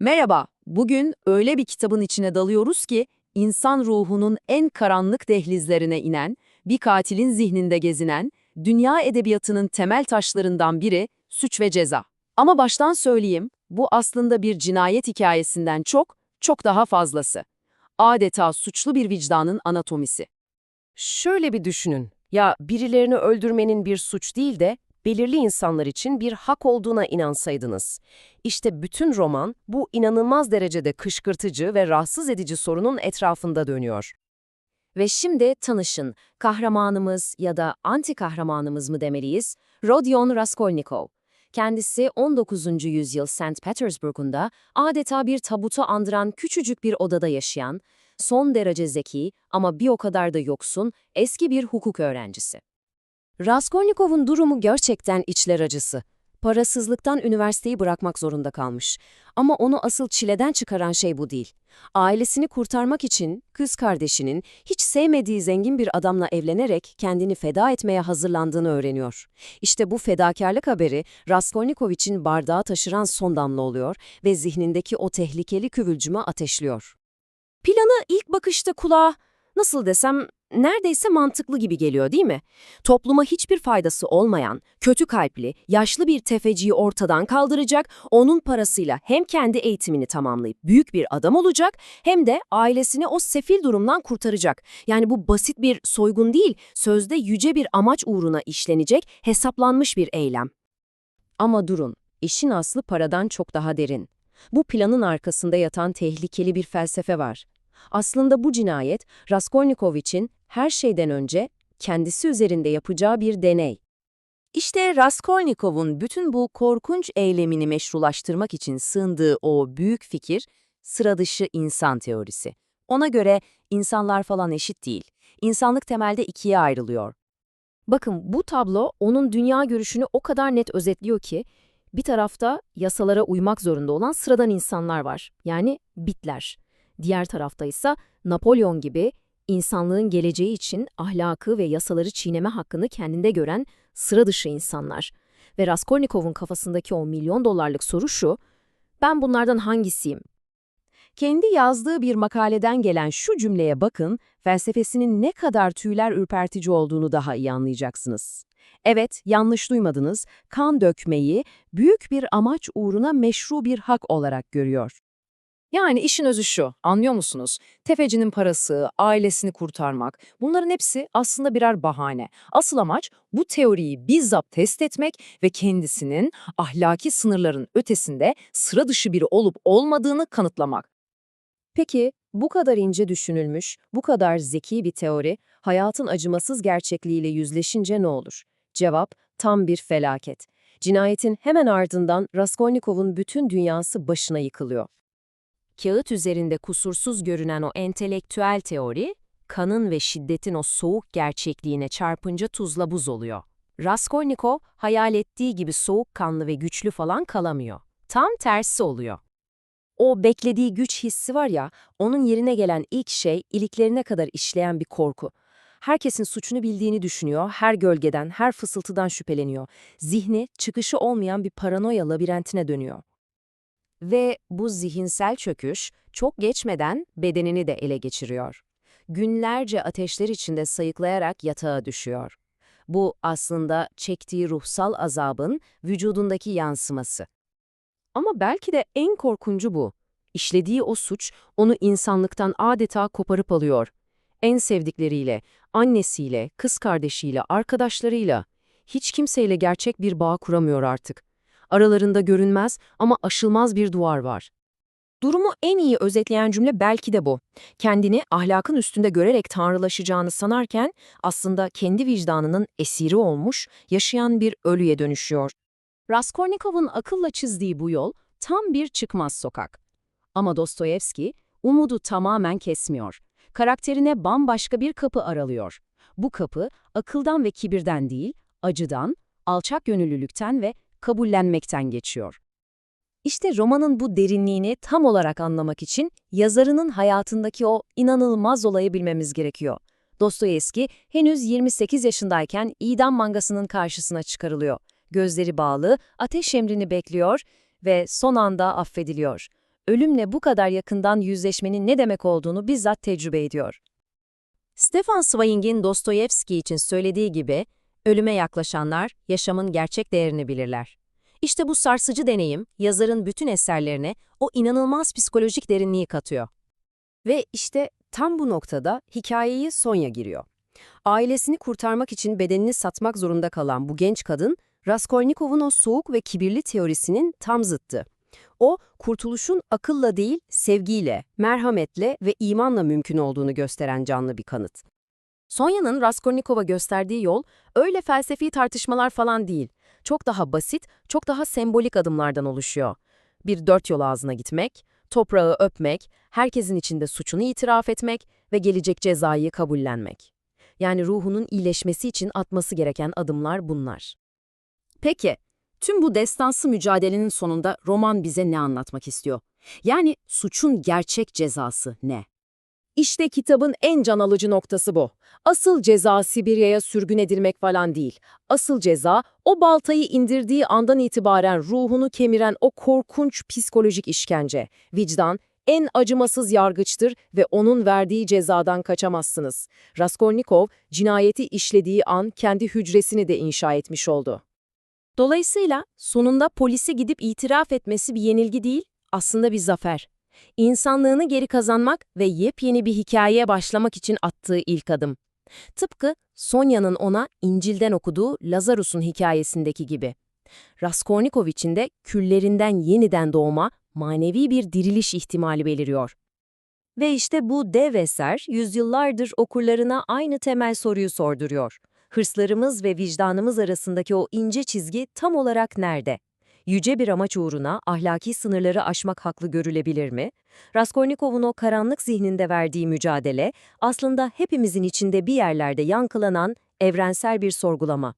Merhaba, bugün öyle bir kitabın içine dalıyoruz ki, insan ruhunun en karanlık dehlizlerine inen, bir katilin zihninde gezinen, dünya edebiyatının temel taşlarından biri Suç ve Ceza. Ama baştan söyleyeyim, bu aslında bir cinayet hikayesinden çok, çok daha fazlası. Adeta suçlu bir vicdanın anatomisi. Şöyle bir düşünün. Ya birilerini öldürmenin bir suç değil de belirli insanlar için bir hak olduğuna inansaydınız. İşte bütün roman bu inanılmaz derecede kışkırtıcı ve rahatsız edici sorunun etrafında dönüyor. Ve şimdi tanışın, kahramanımız ya da anti kahramanımız mı demeliyiz, Rodion Raskolnikov. Kendisi 19. yüzyıl St. Petersburg'unda adeta bir tabutu andıran küçücük bir odada yaşayan, son derece zeki ama bir o kadar da yoksun eski bir hukuk öğrencisi. Raskolnikov'un durumu gerçekten içler acısı. Parasızlıktan üniversiteyi bırakmak zorunda kalmış. Ama onu asıl çileden çıkaran şey bu değil. Ailesini kurtarmak için kız kardeşinin hiç sevmediği zengin bir adamla evlenerek kendini feda etmeye hazırlandığını öğreniyor. İşte bu fedakarlık haberi Raskolnikov için bardağı taşıran son damla oluyor ve zihnindeki o tehlikeli küvülcüme ateşliyor. Planı ilk bakışta kulağa, nasıl desem, neredeyse mantıklı gibi geliyor değil mi? Topluma hiçbir faydası olmayan, kötü kalpli, yaşlı bir tefeciyi ortadan kaldıracak, onun parasıyla hem kendi eğitimini tamamlayıp büyük bir adam olacak, hem de ailesini o sefil durumdan kurtaracak. Yani bu basit bir soygun değil, sözde yüce bir amaç uğruna işlenecek, hesaplanmış bir eylem. Ama durun, işin aslı paradan çok daha derin. Bu planın arkasında yatan tehlikeli bir felsefe var. Aslında bu cinayet Raskolnikov için her şeyden önce kendisi üzerinde yapacağı bir deney. İşte Raskolnikov'un bütün bu korkunç eylemini meşrulaştırmak için sığındığı o büyük fikir, sıra dışı insan teorisi. Ona göre insanlar falan eşit değil. İnsanlık temelde ikiye ayrılıyor. Bakın bu tablo onun dünya görüşünü o kadar net özetliyor ki, bir tarafta yasalara uymak zorunda olan sıradan insanlar var. Yani bitler. Diğer tarafta ise Napolyon gibi insanlığın geleceği için ahlakı ve yasaları çiğneme hakkını kendinde gören sıra dışı insanlar. Ve Raskolnikov'un kafasındaki o milyon dolarlık soru şu, ben bunlardan hangisiyim? Kendi yazdığı bir makaleden gelen şu cümleye bakın, felsefesinin ne kadar tüyler ürpertici olduğunu daha iyi anlayacaksınız. Evet, yanlış duymadınız, kan dökmeyi büyük bir amaç uğruna meşru bir hak olarak görüyor. Yani işin özü şu, anlıyor musunuz? Tefecinin parası, ailesini kurtarmak, bunların hepsi aslında birer bahane. Asıl amaç bu teoriyi bizzat test etmek ve kendisinin ahlaki sınırların ötesinde sıra dışı biri olup olmadığını kanıtlamak. Peki bu kadar ince düşünülmüş, bu kadar zeki bir teori hayatın acımasız gerçekliğiyle yüzleşince ne olur? Cevap tam bir felaket. Cinayetin hemen ardından Raskolnikov'un bütün dünyası başına yıkılıyor. Kağıt üzerinde kusursuz görünen o entelektüel teori, kanın ve şiddetin o soğuk gerçekliğine çarpınca tuzla buz oluyor. Raskolnikov hayal ettiği gibi soğukkanlı ve güçlü falan kalamıyor. Tam tersi oluyor. O beklediği güç hissi var ya, onun yerine gelen ilk şey iliklerine kadar işleyen bir korku. Herkesin suçunu bildiğini düşünüyor, her gölgeden, her fısıltıdan şüpheleniyor. Zihni çıkışı olmayan bir paranoya labirentine dönüyor. Ve bu zihinsel çöküş çok geçmeden bedenini de ele geçiriyor. Günlerce ateşler içinde sayıklayarak yatağa düşüyor. Bu aslında çektiği ruhsal azabın vücudundaki yansıması. Ama belki de en korkuncu bu. İşlediği o suç onu insanlıktan adeta koparıp alıyor. En sevdikleriyle, annesiyle, kız kardeşiyle, arkadaşlarıyla. Hiç kimseyle gerçek bir bağ kuramıyor artık. Aralarında görünmez ama aşılmaz bir duvar var. Durumu en iyi özetleyen cümle belki de bu. Kendini ahlakın üstünde görerek tanrılaşacağını sanarken aslında kendi vicdanının esiri olmuş, yaşayan bir ölüye dönüşüyor. Raskolnikov'un akılla çizdiği bu yol tam bir çıkmaz sokak. Ama Dostoyevski umudu tamamen kesmiyor. Karakterine bambaşka bir kapı aralıyor. Bu kapı akıldan ve kibirden değil, acıdan, alçak gönüllülükten ve kabullenmekten geçiyor. İşte romanın bu derinliğini tam olarak anlamak için yazarının hayatındaki o inanılmaz olayı bilmemiz gerekiyor. Dostoyevski henüz 28 yaşındayken idam mangasının karşısına çıkarılıyor. Gözleri bağlı, ateş emrini bekliyor ve son anda affediliyor. ölümle bu kadar yakından yüzleşmenin ne demek olduğunu bizzat tecrübe ediyor. Stefan Zweig'in Dostoyevski için söylediği gibi, ölüme yaklaşanlar yaşamın gerçek değerini bilirler. İşte bu sarsıcı deneyim, yazarın bütün eserlerine o inanılmaz psikolojik derinliği katıyor. Ve işte tam bu noktada hikayeye Sonya giriyor. Ailesini kurtarmak için bedenini satmak zorunda kalan bu genç kadın, Raskolnikov'un o soğuk ve kibirli teorisinin tam zıttı. O, kurtuluşun akılla değil, sevgiyle, merhametle ve imanla mümkün olduğunu gösteren canlı bir kanıt. Sonya'nın Raskolnikov'a gösterdiği yol, öyle felsefi tartışmalar falan değil. Çok daha basit, çok daha sembolik adımlardan oluşuyor. Bir dört yol ağzına gitmek, toprağı öpmek, herkesin içinde suçunu itiraf etmek ve gelecek cezayı kabullenmek. Yani ruhunun iyileşmesi için atması gereken adımlar bunlar. Peki, tüm bu destansı mücadelenin sonunda roman bize ne anlatmak istiyor? Yani suçun gerçek cezası ne? İşte kitabın en can alıcı noktası bu. Asıl ceza Sibirya'ya sürgün edilmek falan değil. Asıl ceza o baltayı indirdiği andan itibaren ruhunu kemiren o korkunç psikolojik işkence. Vicdan en acımasız yargıçtır ve onun verdiği cezadan kaçamazsınız. Raskolnikov cinayeti işlediği an kendi hücresini de inşa etmiş oldu. Dolayısıyla sonunda polise gidip itiraf etmesi bir yenilgi değil, aslında bir zafer. İnsanlığını geri kazanmak ve yepyeni bir hikayeye başlamak için attığı ilk adım. Tıpkı Sonya'nın ona İncil'den okuduğu Lazarus'un hikayesindeki gibi. Raskolnikov için de küllerinden yeniden doğma, manevi bir diriliş ihtimali beliriyor. Ve işte bu dev eser yüzyıllardır okurlarına aynı temel soruyu sorduruyor. Hırslarımız ve vicdanımız arasındaki o ince çizgi tam olarak nerede? Yüce bir amaç uğruna ahlaki sınırları aşmak haklı görülebilir mi? Raskolnikov'un o karanlık zihninde verdiği mücadele aslında hepimizin içinde bir yerlerde yankılanan evrensel bir sorgulama.